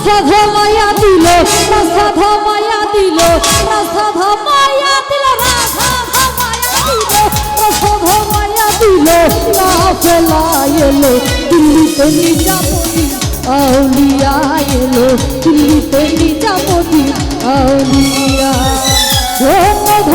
রাস্তা ধমাইয়া দিল রাস্তা ধমাইয়া দিল রাস্তা ধমাইয়া দিল রাস্তা ধমাইয়া দিল না ফেলাই এলো, দিল্লিতে নিজামতি আউলিয়া এলো, দিল্লিতে নিজামতি আউলিয়া। ও মধ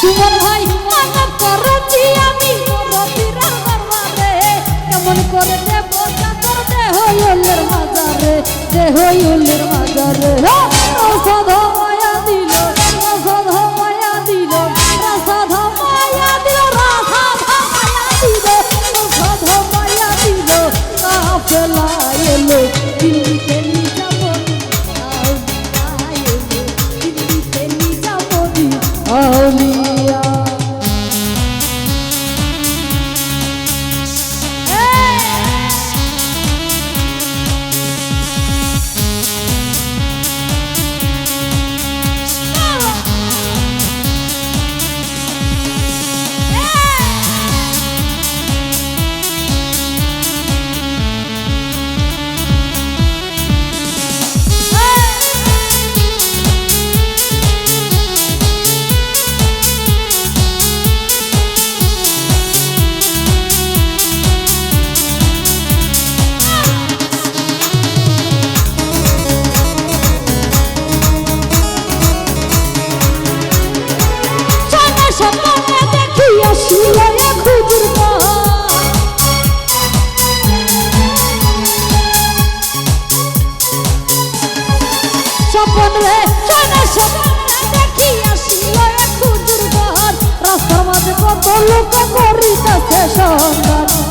জীবন ভাই মানব করেছি আমি রবিরা দরবারে। কেমন করে দেব তাদের দেহ উল্লের মাজারে, দেহ উল্লের মাজারে। হ্যাঁ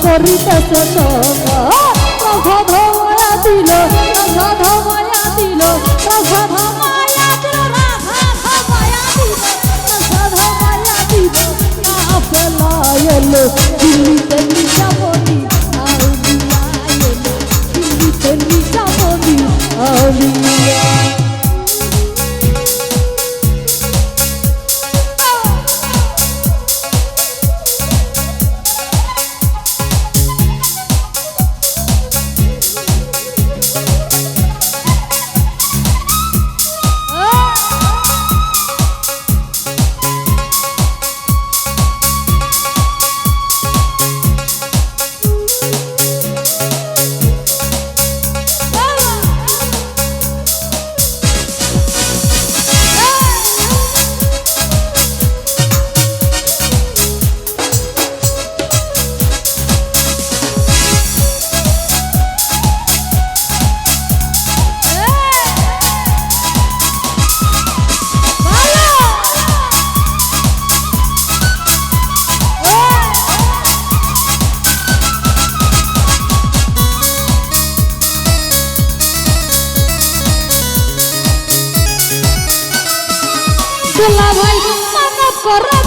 করিতেছে সঙ্গা ধমায়া দিল রাধা ধমায়া দিল রাধা ধমায়া দিল রাধা ধমায়া দিল রাধা ধমায়া দিল লোক দুলা ভাই মানব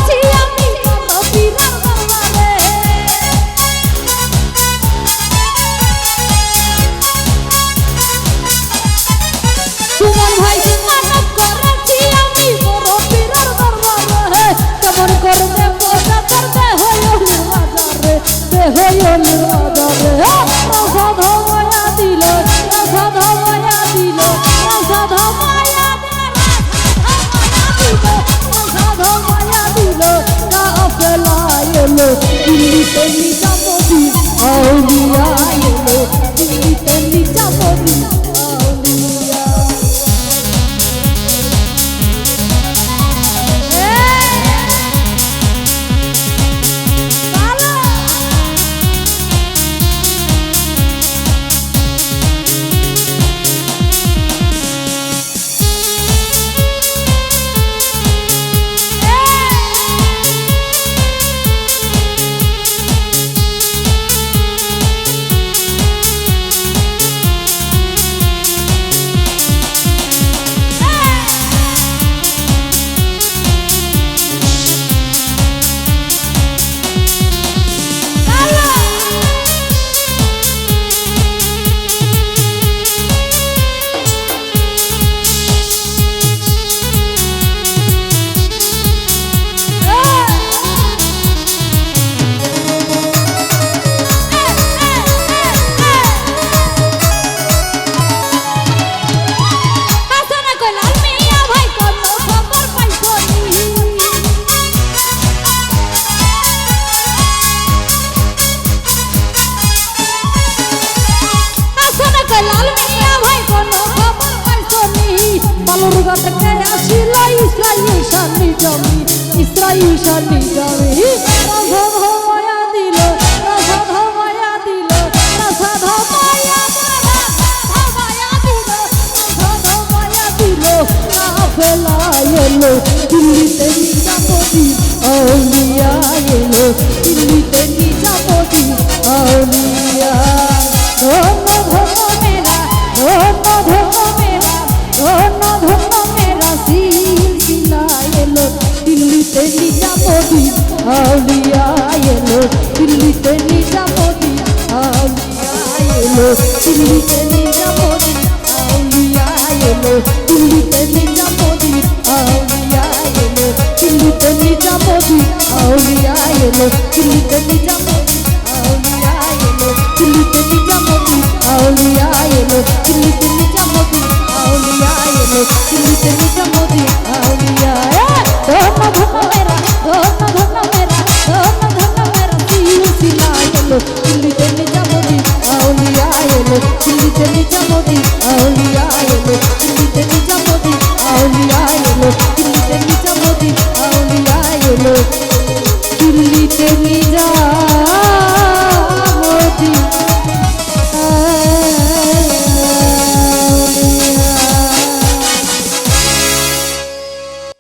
বালুর গাতে আসিল ইসরাইল শানি জমি ইসরাইল শানি জমি। রাধা ধমায়া দিল, রাধা ধমায়া দিল, রাধা ধমায়া ধমায়া দিল, রাধা ধমায়া দিল। কাফেলা এলো, দিল্লিতে নিজামতি আউলিয়া এলো, দিল্লিতে নিজামতি আউলিয়া এলো দিল্লিতে নিজামতি আউলিয়া এলো দিল্লিতে নিজামতি আউলিয়া এলো দিল্লিতে নিজামতি আউলিয়া এলো দিল্লিতে নিজামতি আউলিয়া এলো দিল্লিতে নিজামতি